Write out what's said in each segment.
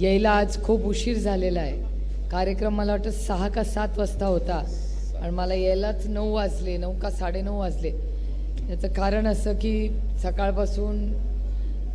यायला आज खूप उशीर झालेला आहे. कार्यक्रम मला वाटतं सहा का सात वाजता होता. आणि मला यायलाच नऊ वाजले नऊ का साडेनऊ वाजले. याचं कारण असं की सकाळपासून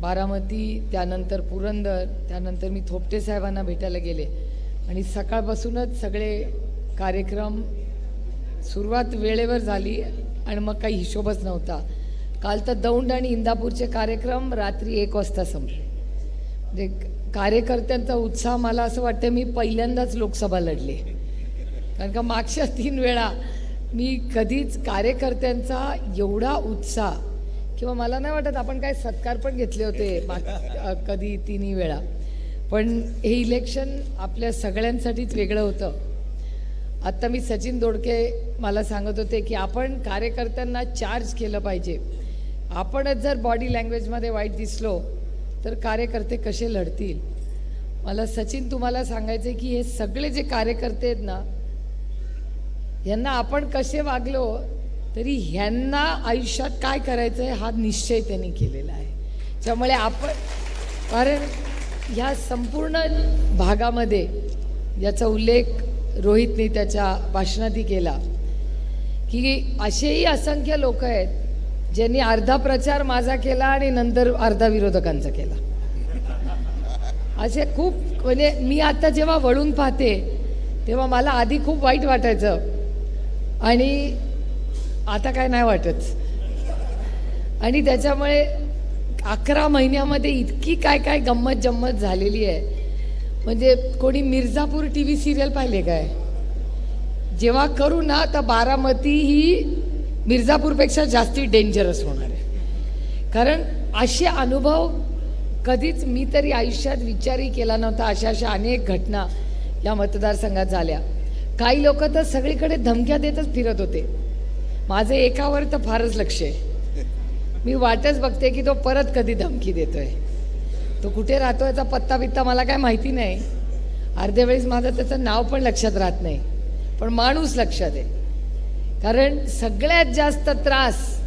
बारामती त्यानंतर पुरंदर त्यानंतर मी थोपटे साहेबांना भेटायला गेले. आणि सकाळपासूनच सगळे कार्यक्रम सुरुवात वेळेवर झाली आणि मग काही हिशोबच नव्हता. काल तर दौंड आणि इंदापूरचे कार्यक्रम रात्री एक वाजता संपले. म्हणजे कार्यकर्त्यांचा उत्साह मला असं वाटतं मी पहिल्यांदाच लोकसभा लढली. कारण का मागच्या तीन वेळा मी कधीच कार्यकर्त्यांचा एवढा उत्साह किंवा मला नाही वाटत आपण काय सत्कार पण घेतले होते माग कधी तिन्ही वेळा. पण हे इलेक्शन आपल्या सगळ्यांसाठीच वेगळं होतं. आत्ता मी सचिन दोडके मला सांगत होते की आपण कार्यकर्त्यांना चार्ज केलं पाहिजे. आपणच जर बॉडी लँग्वेजमध्ये वाईट दिसलो तर कार्यकर्ते कसे लढतील? मला सचिन तुम्हाला सांगायचं आहे की हे सगळे जे कार्यकर्ते आहेत ना यांना आपण कसे वागलो तरी ह्यांना आयुष्यात काय करायचं आहे हा निश्चय त्यांनी केलेला आहे. त्यामुळे आपण कारण ह्या संपूर्ण भागामध्ये याचा उल्लेख रोहितने त्याच्या भाषणातही केला की असेही असंख्य लोक आहेत ज्यांनी अर्धा प्रचार माझा केला आणि नंतर अर्धा विरोधकांचा केला. असे खूप म्हणजे मी आता जेव्हा वळून पाहते तेव्हा मला आधी खूप वाईट वाटायचं. आणि आता काय नाही वाटत. आणि त्याच्यामुळे अकरा महिन्यामध्ये इतकी काय काय गंमत जम्मत झालेली आहे. म्हणजे कोणी मिर्झापूर टी व्ही सिरियल पाहिले काय? जेव्हा करू ना तर बारामती ही मिर्झापूरपेक्षा जास्ती डेंजरस होणार आहे. कारण असे अनुभव कधीच मी तरी आयुष्यात विचारही केला नव्हता अशा अशा अनेक घटना या मतदारसंघात झाल्या. काही लोक तर सगळीकडे धमक्या देतच फिरत होते. माझं एकावर तर फारच लक्ष आहे. मी वाटच बघते की तो परत कधी धमकी देतोय. तो कुठे राहतो याचा पत्ता बित्ता मला काय माहिती नाही. अर्ध्या वेळेस माझं त्याचं नाव पण लक्षात राहत नाही. पण माणूस लक्षात आहे. कारण सगळ्यात जास्त त्रास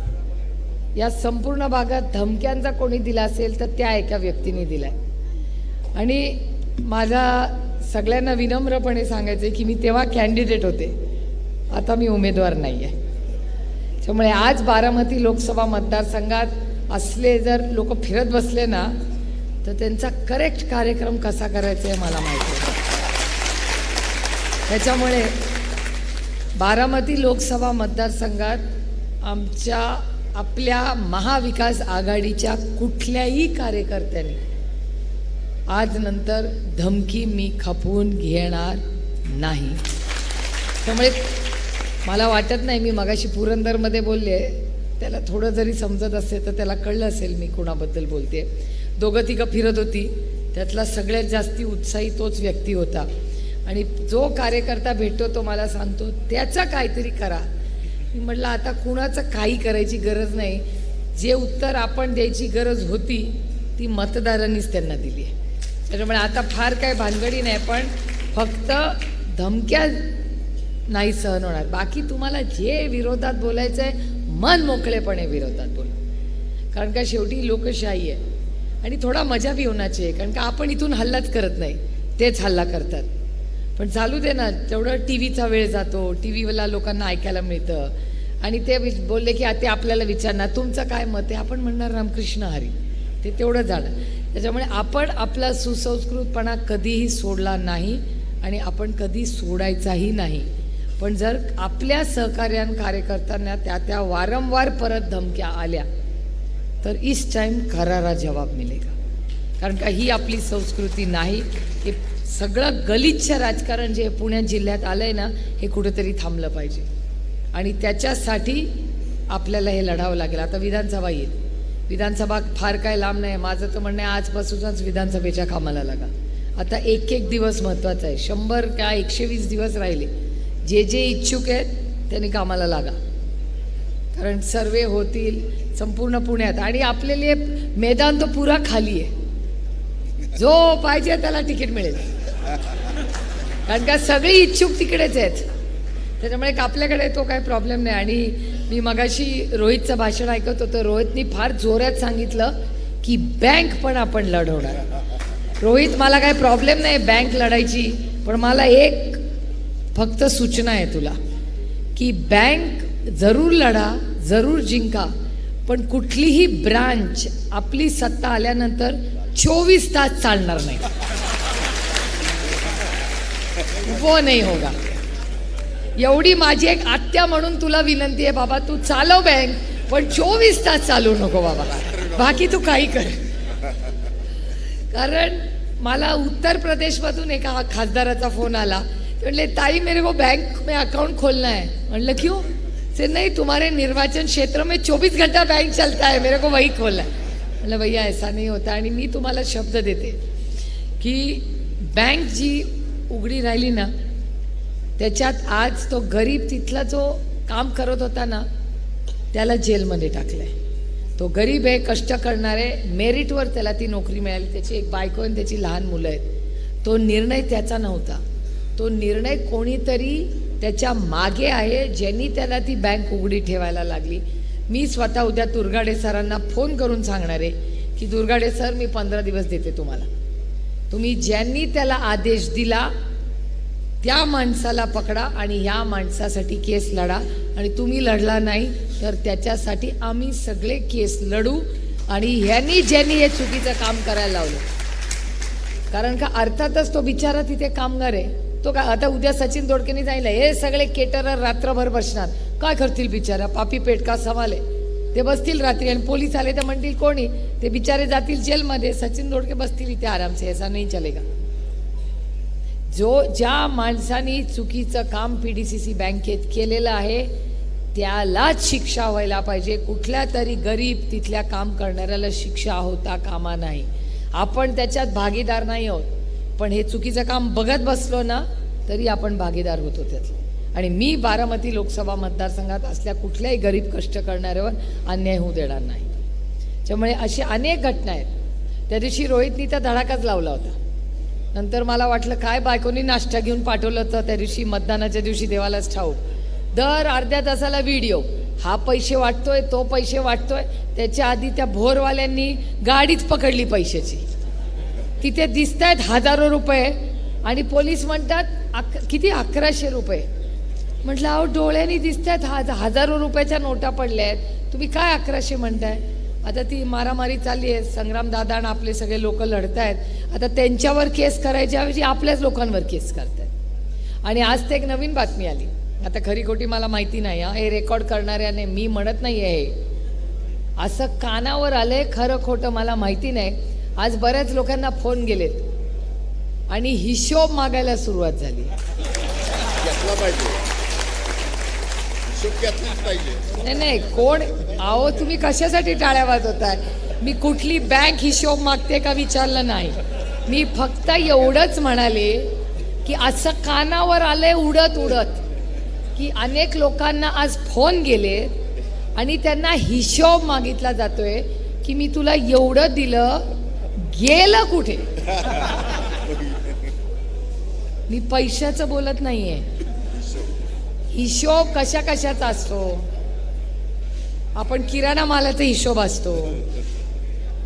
या संपूर्ण भागात धमक्यांचा कोणी दिला असेल तर त्या एका व्यक्तीने दिलाय. आणि माझा सगळ्यांना विनम्रपणे सांगायचं की मी तेव्हा कॅन्डिडेट होते. आता मी उमेदवार नाही आहे त्यामुळे आज बारामती लोकसभा मतदारसंघात असले जर लोक फिरत बसले ना तर त्यांचा करेक्ट कार्यक्रम कसा करायचा आहे मला माहिती आहे त्याच्यामुळे बारामती लोकसभा मतदारसंघात आमच्या आपल्या महाविकास आघाडीच्या कुठल्याही कार्यकर्त्यांनी आज नंतर धमकी मी खपवून घेणार नाही. त्यामुळे मला वाटत नाही मी मगाशी पुरंदरमध्ये बोलले त्याला थोडं जरी समजत असेल तर त्याला कळलं असेल मी कुणाबद्दल बोलते दोघं तिघं फिरत होती. त्यातला सगळ्यात जास्ती उत्साही तोच व्यक्ती होता. आणि जो कार्यकर्ता भेटतो तो मला सांगतो त्याचा काहीतरी करा. मी म्हटलं आता कुणाचं काही करायची गरज नाही. जे उत्तर आपण द्यायची गरज होती ती मतदारांनीच त्यांना दिली आहे. त्याच्यामुळे आता फार काय भानगडी नाही पण फक्त धमक्या नाही सहन होणार. बाकी तुम्हाला जे विरोधात बोलायचं आहे मन मोकळेपणे विरोधात बोला. कारण का शेवटी लोकशाही आहे. आणि थोडा मजा बी होण्याची आहे कारण का आपण इथून हल्लाच करत नाही. तेच हल्ला करतात. पण चालू दे ना तेवढं टी व्हीचा वेळ जातो टी व्हीला लोकांना ऐकायला मिळतं. आणि ते बोलले की ते आपल्याला विचारणार तुमचं काय मत आहे? आपण म्हणणार रामकृष्ण हरी. ते तेवढं झालं. त्याच्यामुळे आपण आपला सुसंस्कृतपणा कधीही सोडला नाही आणि आपण कधी सोडायचाही नाही. पण जर आपल्या सहकार्यां कार्यकर्त्यांना त्या त्या वारंवार परत धमक्या आल्या तर इस टाइम करारा जवाब मिलेगा. कारण का ही आपली संस्कृती नाही की सगळं गलिच्छ राजकारण जे पुण्या जिल्ह्यात आलंय ना हे कुठेतरी थांबलं पाहिजे. आणि त्याच्यासाठी आपल्याला हे लढावं लागेल. आता विधानसभा येईल. विधानसभा फार काय लांब नाही. माझं तर म्हणणं आहे आजपासूनच विधानसभेच्या कामाला लागा. आता एक एक दिवस महत्त्वाचा आहे. शंभर का एकशे वीस दिवस राहिले. जे जे इच्छुक आहेत त्यांनी कामाला लागा. कारण सर्वे होतील संपूर्ण पुण्यात. आणि आपले मैदान तो पुरा खाली आहे. जो पाहिजे त्याला तिकीट मिळेल. कारण का सगळी इच्छुक तिकडेच आहेत. त्याच्यामुळे आपल्याकडे तो काही प्रॉब्लेम नाही. आणि मी मगाशी रोहितचं भाषण ऐकत होतं. रोहितनी फार जोरात सांगितलं की बँक पण आपण लढवणार. रोहित मला काही प्रॉब्लेम नाही बँक लढायची पण मला एक फक्त सूचना आहे तुला. की बँक जरूर लढा जरूर जिंका पण कुठलीही ब्रांच आपली सत्ता आल्यानंतर चोवीस तास चालणार नाही. वो नाही होगा। एवढी माझी एक आत्या म्हणून तुला विनंती आहे बाबा तू चालव बँक पण चोवीस तास चालू नको बाबा. बाकी तू काही कर. कारण मला उत्तर प्रदेशमधून एका खासदाराचा फोन आला. ते म्हणले ताई मेरे को बैंक में अकाउंट खोलना है. म्हणलं क्यों? से नहीं तुम्हारे निर्वाचन क्षेत्र में 24 घंटा बैंक चलता है मेरे को वही खोलना है. म्हणलं भैया ऐसा नहीं होता. आणि मी तुम्हाला शब्द देते की बँक जी उघडी राहिली ना त्याच्यात आज तो गरीब तिथला जो काम करत होता ना त्याला जेलमध्ये टाकलंय. तो गरीब आहे कष्ट करणारे मेरिटवर त्याला ती नोकरी मिळाली. त्याची एक बायको आणि त्याची लहान मुलं आहेत. तो निर्णय त्याचा नव्हता. तो निर्णय कोणीतरी त्याच्यामागे आहे ज्यांनी त्याला ती बँक उघडी ठेवायला लागली. मी स्वतः उद्या दुर्गाडे सरांना फोन करून सांगणार आहे की दुर्गाडे सर मी पंधरा दिवस देते तुम्हाला. तुम्ही ज्यांनी त्याला आदेश दिला त्या माणसाला पकडा आणि ह्या माणसासाठी केस लढा. आणि तुम्ही लढला नाही तर त्याच्यासाठी आम्ही सगळे केस लढू आणि ह्यांनी ज्यांनी हे चुकीचं काम करायला लावलं. कारण का अर्थातच तो बिचारा तिथे कामगार आहे. तो काय आता उद्या सचिन दोडकेने जायला हे सगळे केटरर रात्रभर बसणार. काय करतील बिचारा? पापी पेट का सवाल आहे. ते बसतील रात्री आणि पोलीस आले तर म्हणतील कोणी? ते बिचारे जातील जेलमध्ये. सचिन दोडके बसतील इथे आरामसे. ऐसा नाही चलेगा. जो ज्या माणसाने चुकीचं काम पी डी सी सी बँकेत केलेलं आहे त्यालाच शिक्षा व्हायला पाहिजे. कुठल्या तरी गरीब तिथल्या काम करणाऱ्याला शिक्षा होता कामा नाही. आपण त्याच्यात भागीदार नाही आहोत. पण हे चुकीचं काम बघत बसलो ना तरी आपण भागीदार होतो त्यातलं. आणि मी बारामती लोकसभा मतदारसंघात असल्या कुठल्याही गरीब कष्ट करणाऱ्यावर अन्याय होऊ देणार नाही. त्यामुळे अशी अनेक घटना आहेत. त्या दिवशी रोहितनी त्या धडाकाच लावला होता. नंतर मला वाटलं काय बायकोनी नाश्ता घेऊन पाठवलं होतं त्या दिवशी मतदानाच्या दिवशी देवालाच ठाऊक. दर अर्ध्या तासाला व्हिडिओ. हा पैसे वाटतोय तो पैसे वाटतोय. त्याच्या आधी त्या भोरवाल्यांनी गाडीच पकडली पैशाची. तिथे दिसत आहेत हजारो रुपये आणि पोलीस म्हणतात अक किती? अकराशे रुपये. म्हटलं अहो डोळ्यांनी दिसत आहेत हज हजारो रुपयाच्या नोटा पडल्या आहेत. तुम्ही काय अकराशे म्हणताय? आता ती मारामारी चालली आहे. संग्राम दादा आणि आपले सगळे लोक लढत आहेत आता त्यांच्यावर केस करायच्याऐवजी आपल्याच लोकांवर केस करतायत. आणि आज ते एक नवीन बातमी आली. आता खरी खोटी मला माहिती नाही. हा हे रेकॉर्ड करणाऱ्याने मी म्हणत नाही आहे हे. असं कानावर आलंय खरं खोटं मला माहिती नाही. आज बऱ्याच लोकांना फोन गेलेत. आणि हिशोब मागायला सुरुवात झाली घेतला पाहिजे हिशोब घेतलाच पाहिजे नाही नाही कोण? अहो तुम्ही कशासाठी टाळ्या वाजवताय मी कुठली बँक हिशोब मागते का विचारलं नाही. मी फक्त एवढंच म्हणाले की असं कानावर आलंय उडत उडत की अनेक लोकांना आज फोन गेले आणि त्यांना हिशोब मागितला जातोय की मी तुला एवढं दिलं गेलं कुठे? मी पैशाचं बोलत नाहीये. हिशोब कशा कशाचा असतो? आपण किराणा मालाचा हिशोब असतो.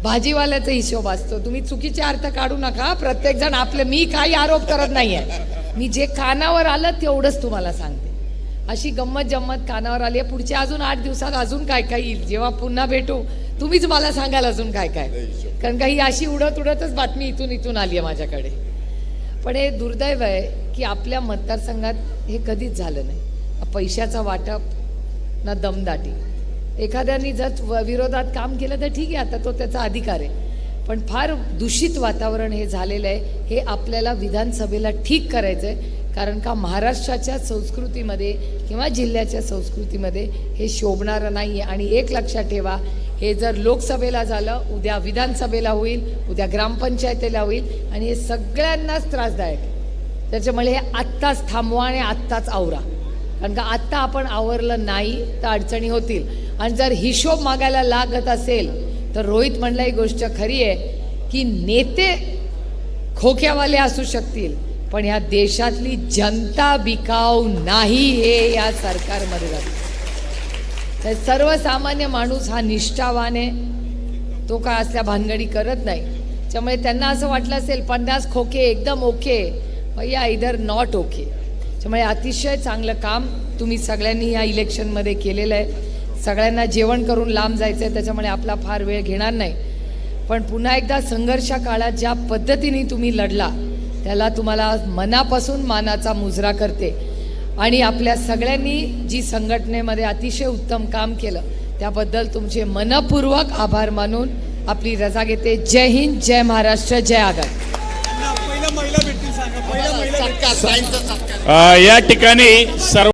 भाजीवाल्याचा हिशोब असतो. तुम्ही चुकीचे अर्थ काढू नका. प्रत्येक जण आपले मी काही आरोप करत नाहीये. मी जे कानावर आलं तेवढंच तुम्हाला सांगते. अशी गंमत जम्मत कानावर आली आहे. पुढच्या अजून आठ दिवसात अजून काय काय येईल? जेव्हा पुन्हा भेटू तुम्हीच मला सांगाल अजून काय काय. कारण का ही अशी उडत उडतच बातमी इथून इथून आली आहे माझ्याकडे. पण हे दुर्दैव आहे की आपल्या मतदारसंघात हे कधीच झालं नाही. पैशाचा वाटप ना दमदाटी. एखाद्यानी जर व- विरोधात काम केलं तर ठीक आहे आता तो त्याचा अधिकार आहे. पण फार दूषित वातावरण हे झालेलं आहे हे आपल्याला विधानसभेला ठीक करायचं आहे कारण का महाराष्ट्राच्या संस्कृतीमध्ये किंवा जिल्ह्याच्या संस्कृतीमध्ये हे शोभणारं नाही आहे आणि एक लक्षात ठेवा हे जर लोकसभेला झालं उद्या विधानसभेला होईल उद्या ग्रामपंचायतीला होईल आणि हे सगळ्यांनाच त्रासदायक त्याच्यामुळे हे आत्ताच थांबवा आणि आत्ताच आवरा. कारण का आत्ता आपण आवरलं नाही तर अडचणी होतील. आणि जर हिशोब मागायला लागत असेल तर रोहित म्हणला ही गोष्ट खरी आहे की नेते खोक्यावाले असू शकतील पण ह्या देशातली जनता बिकाऊ नाही हे या सरकारमध्ये झालं. तर सर्वसामान्य माणूस हा निष्ठावान आहे तो काय असल्या भानगडी करत नाही. त्यामुळे त्यांना असं वाटलं असेल पन्नास खोके एकदम ओके भैया इधर नॉट ओके त्यामुळे अतिशय चांगलं काम तुम्ही सगळ्यांनी या इलेक्शनमध्ये केलेलं आहे. सगळ्यांना जेवण करून लांब जायचं आहे त्याच्यामुळे आपला फार वेळ घेणार नाही. पण पुन्हा एकदा संघर्षा काळात ज्या पद्धतीने तुम्ही लढला त्याला तुम्हाला मनापासून मानाचा मुजरा करते. आणि आपल्या सगळ्यांनी जी संघटनेमध्ये अतिशय उत्तम काम केलं त्याबद्दल तुमचे मनपूर्वक आभार मानून आपली रजा घेते. जय हिंद जय महाराष्ट्र जय आघाडी. या ठिकाणी सर्व